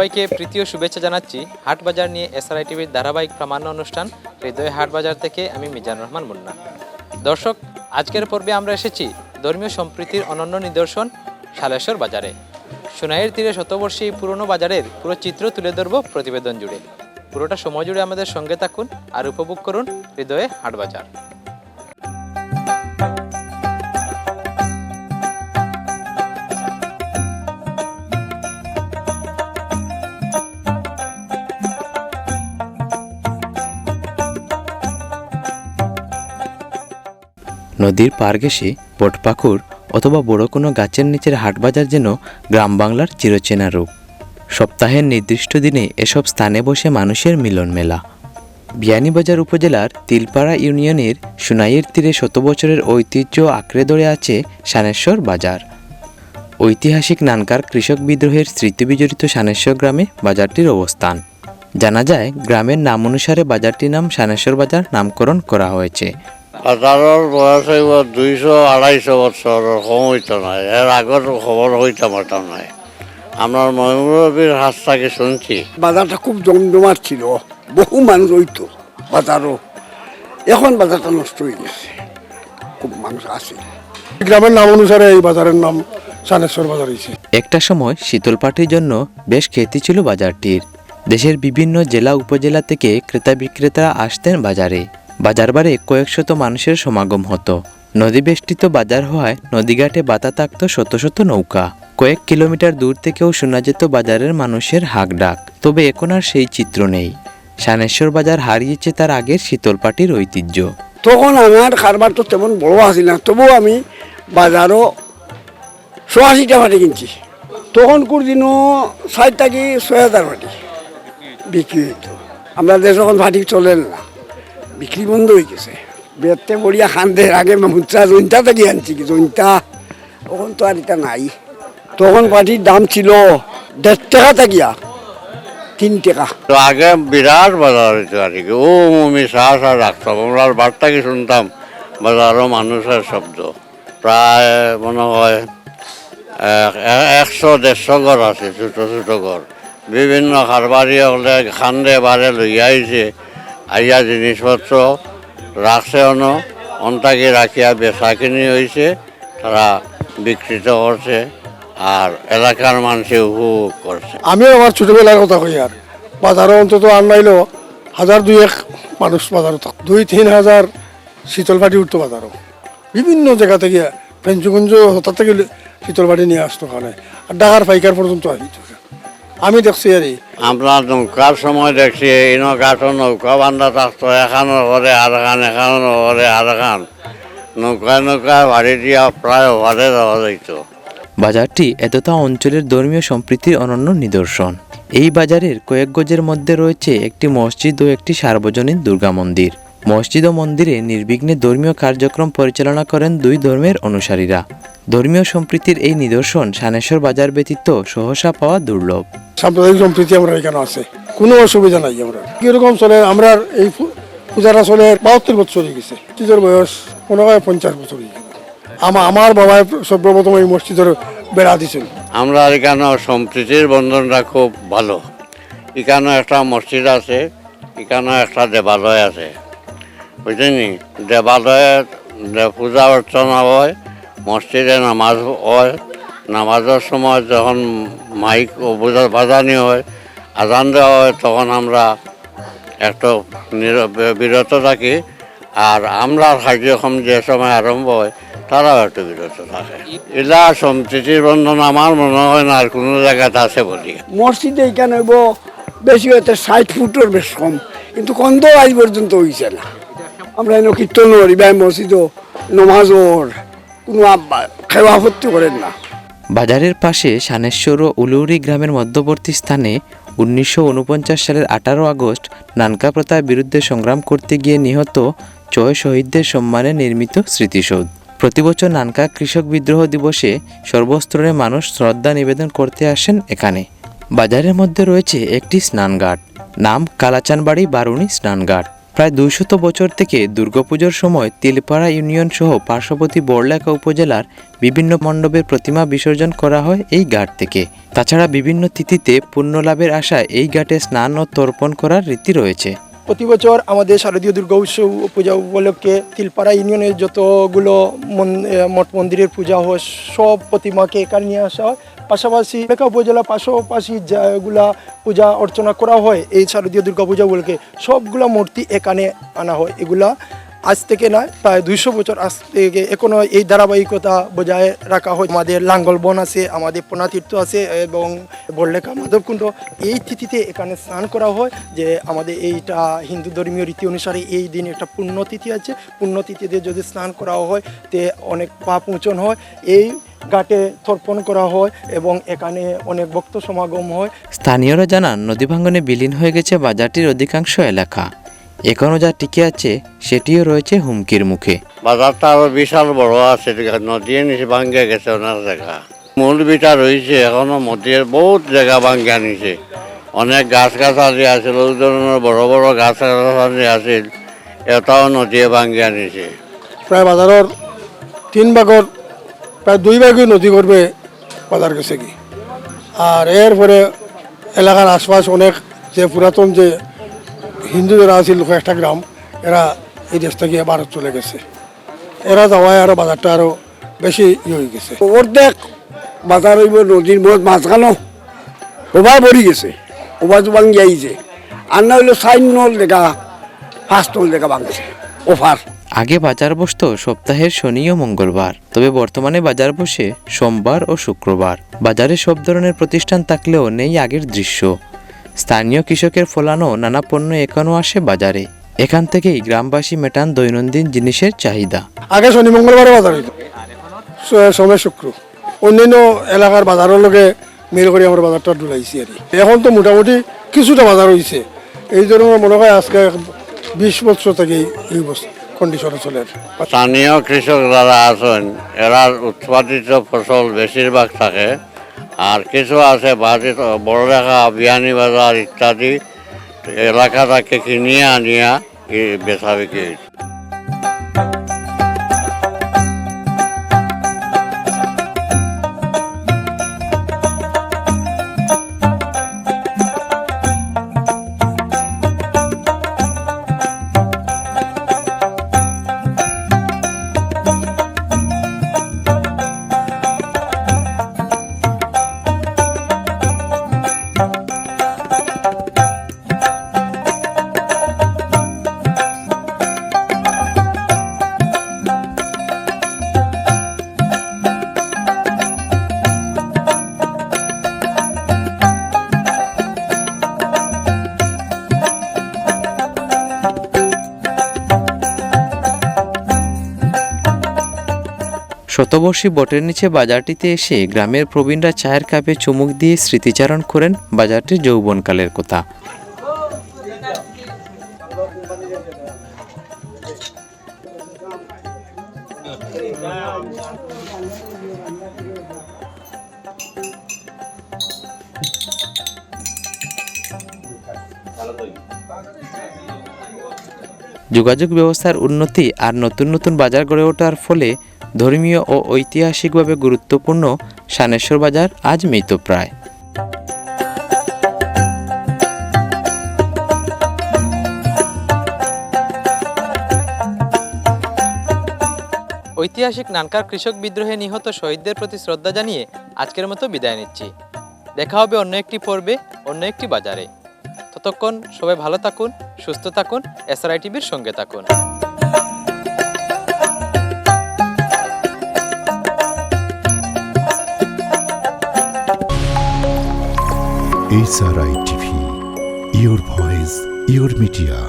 সবাইকে প্রীতীয় শুভেচ্ছা জানাচ্ছি হাটবাজার নিয়ে এসআরআই টিভির ধারাবাহিক প্রামাণ্য অনুষ্ঠান হৃদয় হাটবাজার থেকে আমি মিজান রহমান মুন্না দর্শক আজকের পর্বে আমরা এসেছি ধর্মীয় সম্প্রীতির অনন্য নিদর্শন সালেশ্বর বাজারে সোনাইয়ের তীরে শতবর্ষী এই পুরনো বাজারের পুরো চিত্র তুলে ধরব প্রতিবেদন জুড়ে পুরোটা সময় জুড়ে আমাদের সঙ্গে থাকুন আর উপভোগ করুন হৃদয়ে হাটবাজার নদীর পার ঘেসে অথবা বড় কোনো গাছের নিচের হাটবাজার যেন গ্রাম বাংলার চিরচেনা রূপ সপ্তাহের নির্দিষ্ট দিনে এসব স্থানে বসে মানুষের মিলন মেলা বিয়ানীবাজার উপজেলার তিলপাড়া ইউনিয়নের সুনাইয়ের তীরে শত বছরের ঐতিহ্য আঁকড়ে ধরে আছে সানেশ্বর বাজার ঐতিহাসিক নানকার কৃষক বিদ্রোহের স্মৃতিবিজড়িত সানেশ্বর গ্রামে বাজারটির অবস্থান জানা যায় গ্রামের নাম অনুসারে বাজারটির নাম সানেশ্বর বাজার নামকরণ করা হয়েছে আর তার বয়স দুইশো আড়াইশো বছর কম হইতো নাই এর আগত খবর হইতে পারত নাই আমরা ময়ূরবীর হাসটাকে শুনছি বাজারটা খুব জমজমাট ছিল বহু মানুষ হইতো বাজারও এখন বাজারটা নষ্ট হয়ে গেছে খুব মানুষ আছে গ্রামের নাম অনুসারে এই বাজারের নাম সানেশ্বর বাজার হয়েছে একটা সময় শীতল শীতলপাটির জন্য বেশ খ্যাতি ছিল বাজারটির দেশের বিভিন্ন জেলা উপজেলা থেকে ক্রেতা বিক্রেতারা আসতেন বাজারে বাজারবারে কয়েকশত মানুষের সমাগম হতো নদী বেষ্টিত বাজার হওয়ায় নদীঘাটে বাতা থাকত শত শত নৌকা কয়েক কিলোমিটার দূর থেকেও শোনা যেত বাজারের মানুষের হাক ডাক তবে এখন আর সেই চিত্র নেই সানেশ্বর বাজার হারিয়েছে তার আগের শীতলপাটির ঐতিহ্য তখন আমার কারবার তো তেমন বড় আসি না তবুও আমি বাজারও সোয়াশিটা ফাটি কিনছি তখন কুড়ি দিনও ষাট টাকি ছয় হাজার ফাটি বিক্রি হইতো আমরা দেশ যখন ফাটি চলেন না বিক্রি বন্ধ হয়ে গেছে বেতে বড়িয়া খান্দে আগে মুচা জৈন্তা থেকে আনছি জৈন্তা তখন তো আর এটা নাই তখন পাটির দাম ছিল দেড় টাকা থাকিয়া তিন টাকা আগে বিরাট বাজার হইতো আর কি ও মমি সাহা সাহা রাখতাম আমরা কি শুনতাম বাজারও মানুষের শব্দ প্রায় মনে হয় একশো দেড়শো ঘর আছে ছোটো ছোটো ঘর বিভিন্ন কারবারি হলে খান্দে বারে লইয়া আইছে আইয়া জিনিসপত্র রাখছে অন অন্তাকে রাখিয়া বেচা কিনি হয়েছে তারা বিকৃত করছে আর এলাকার মানুষে উপভোগ করছে আমি আমার ছোটবেলার কথা কই আর বাজারও অন্তত আনাইলো হাজার দুই এক মানুষ বাজারে থাক দুই তিন হাজার শীতল পাটি উঠতো বাজারও বিভিন্ন জায়গা থেকে পেঞ্চুগুঞ্জ হঠাৎ থেকে শীতল পাটি নিয়ে আসতো কারণে আর ডাকার পাইকার পর্যন্ত আসিত আমি দেখছি আর আমরা নৌকার সময় দেখছি এই নৌকাটো নৌকা বান্ধা থাকতো এখানো ঘরে আর খান এখানো ঘরে আর খান নৌকা নৌকা বাড়ি দিয়া প্রায় ওভারে দেওয়া যাইত বাজারটি এতটা অঞ্চলের ধর্মীয় সম্প্রীতির অনন্য নিদর্শন এই বাজারের কয়েক গজের মধ্যে রয়েছে একটি মসজিদ ও একটি সার্বজনীন দুর্গা মন্দির মসজিদ ও মন্দিরে নির্বিঘ্নে ধর্মীয় কার্যক্রম পরিচালনা করেন দুই ধর্মের অনুসারীরা ধর্মীয় সম্প্রীতির এই নিদর্শন সানেশ্বর বাজার ব্যতীত সহসা পাওয়া দুর্লভ সাম্প্রদায়িক সম্প্রীতি আমরা এখানে আছে কোনো অসুবিধা নাই আমরা কিরকম চলে আমরা এই পূজাটা চলে বাহাত্তর বছর হয়ে গেছে মসজিদের বয়স মনে হয় পঞ্চাশ বছর আমার আমার বাবা সর্বপ্রথম এই মসজিদের বেড়া দিছিল আমরা এখানে সম্প্রীতির বন্ধনটা খুব ভালো এখানে একটা মসজিদ আছে এখানে একটা দেবালয় আছে বুঝিনি দেবালয়ে পূজা অর্চনা হয় মসজিদে নামাজ হয় নামাজের সময় যখন মাইক অবুজার বাজানি হয় আজান দেওয়া হয় তখন আমরা একটু বিরত থাকি আর আমরা কার্যক্রম যে সময় আরম্ভ হয় তারাও একটু বিরত থাকে এলা সম্প্রীতি বন্ধন আমার মনে হয় না আর কোনো জায়গাতে আছে বলি মসজিদে এখানে বেশি হয়তো ষাট ফুটের বেশ কম কিন্তু কন্দ আজ পর্যন্ত হয়েছে না আমরা এনে কীর্তন করি ব্যায় মসজিদ নমাজ কোনো খেলাফত্তি করেন না বাজারের পাশে সানেশ্বর ও উলুরি গ্রামের মধ্যবর্তী স্থানে উনিশশো সালের আঠারো আগস্ট নানকা প্রথার বিরুদ্ধে সংগ্রাম করতে গিয়ে নিহত ছয় শহীদদের সম্মানে নির্মিত স্মৃতিসৌধ প্রতিবছর নানকা কৃষক বিদ্রোহ দিবসে সর্বস্তরের মানুষ শ্রদ্ধা নিবেদন করতে আসেন এখানে বাজারের মধ্যে রয়েছে একটি স্নানঘাট নাম কালাচানবাড়ি বারুণী স্নানঘাট প্রায় দুইশত বছর থেকে দুর্গাপুজোর সময় তিলপাড়া ইউনিয়ন সহ পার্শ্ববর্তী বড়লেখা উপজেলার বিভিন্ন মণ্ডপের প্রতিমা বিসর্জন করা হয় এই ঘাট থেকে তাছাড়া বিভিন্ন তিথিতে পুণ্যলাভের আশায় এই ঘাটে স্নান ও তর্পণ করার রীতি রয়েছে প্রতি বছর আমাদের শারদীয় দুর্গা উৎসব পূজা উপলক্ষে তিলপাড়া ইউনিয়নের যতগুলো মঠ মন্দিরের পূজা হয় সব প্রতিমাকে এখানে নিয়ে আসা হয় পাশাপাশি ঢাকা উপজেলা পাশাপাশি যেগুলা পূজা অর্চনা করা হয় এই শারদীয় দুর্গা পূজা উপলক্ষে সবগুলা মূর্তি এখানে আনা হয় এগুলা আজ থেকে নয় প্রায় দুইশো বছর আজ থেকে এখনো এই ধারাবাহিকতা বজায় রাখা হয় আমাদের লাঙ্গল বন আছে আমাদের পোনাতীর্থ আছে এবং বললেখা মাধবকুণ্ড এই তিথিতে এখানে স্নান করা হয় যে আমাদের এইটা হিন্দু ধর্মীয় রীতি অনুসারে এই দিন একটা পুণ্যতিথি আছে পুণ্যতিথিতে যদি স্নান করা হয় তে অনেক পাপ উঁচন হয় এই ঘাটে তর্পণ করা হয় এবং এখানে অনেক ভক্ত সমাগম হয় স্থানীয়রা জানান নদী ভাঙ্গনে বিলীন হয়ে গেছে বাজারটির অধিকাংশ এলাকা এখনও যা টিকে আছে সেটিও রয়েছে হুমকির মুখে বাজারটা আরো বিশাল বড় আছে নদীর নিচে ভাঙ্গে গেছে ওনার জায়গা মূল বিটা রয়েছে এখনো মতির বহুত জায়গা ভাঙ্গা নিছে অনেক গাছ গাছালি আছে ধরনের বড় বড় গাছ গাছালি আছে এটাও নদীয়ে ভাঙ্গিয়া আনিছে প্রায় বাজারের তিন ভাগর প্রায় দুই ভাগই নদী করবে বাজার গেছে কি আর এরপরে এলাকার আশপাশ অনেক যে পুরাতন যে হিন্দু যারা আছিল কয়েকটা গ্রাম এরা এই দেশ থেকে ভারত চলে গেছে এরা যাওয়ায় আরো বাজারটা আরো বেশি ইয়ে হয়ে গেছে অর্ধেক বাজার হইব নদীর মধ্যে গানো সবাই ভরি গেছে ওবা জোবাং যাইছে আর না হইলো সাইন নল দেখা ফার্স্ট নল দেখা ভাঙছে ওফার আগে বাজার বসত সপ্তাহের শনি ও মঙ্গলবার তবে বর্তমানে বাজার বসে সোমবার ও শুক্রবার বাজারে সব ধরনের প্রতিষ্ঠান থাকলেও নেই আগের দৃশ্য স্থানীয় কৃষকের ফলানো নানা পণ্য এখনও আসে বাজারে এখান থেকেই গ্রামবাসী মেটান দৈনন্দিন জিনিসের চাহিদা আগে শনি মঙ্গলবারে বাজার হইত সময় শুক্র অন্যান্য এলাকার বাজারের লোকে মিল করে আমার বাজারটা ডুলাইছি আর এখন তো মোটামুটি কিছুটা বাজার হয়েছে এই জন্য মনে হয় আজকে বিশ বছর থেকে এই কন্ডিশনে চলে স্থানীয় কৃষক যারা আছেন এরা উৎপাদিত ফসল বেশিরভাগ থাকে আর কিছু আছে বাজে বড় দেখা বিহানি বাজার ইত্যাদি এলাকা থেকে কিনিয়ে আনিয়া বেচা বিক্রি শতবর্ষী বটের নিচে বাজারটিতে এসে গ্রামের প্রবীণরা চায়ের কাপে চুমুক দিয়ে স্মৃতিচারণ করেন বাজারটির যৌবনকালের কথা যোগাযোগ ব্যবস্থার উন্নতি আর নতুন নতুন বাজার গড়ে ওঠার ফলে ধর্মীয় ও ঐতিহাসিকভাবে গুরুত্বপূর্ণ সানেশ্বর বাজার আজ মৃতপ্রায় ঐতিহাসিক নানকার কৃষক বিদ্রোহে নিহত শহীদদের প্রতি শ্রদ্ধা জানিয়ে আজকের মতো বিদায় নিচ্ছি দেখা হবে অন্য একটি পর্বে অন্য একটি বাজারে ততক্ষণ সবাই ভালো থাকুন সুস্থ থাকুন এসআরআই টিভির সঙ্গে থাকুন SRI TV, your voice, your media.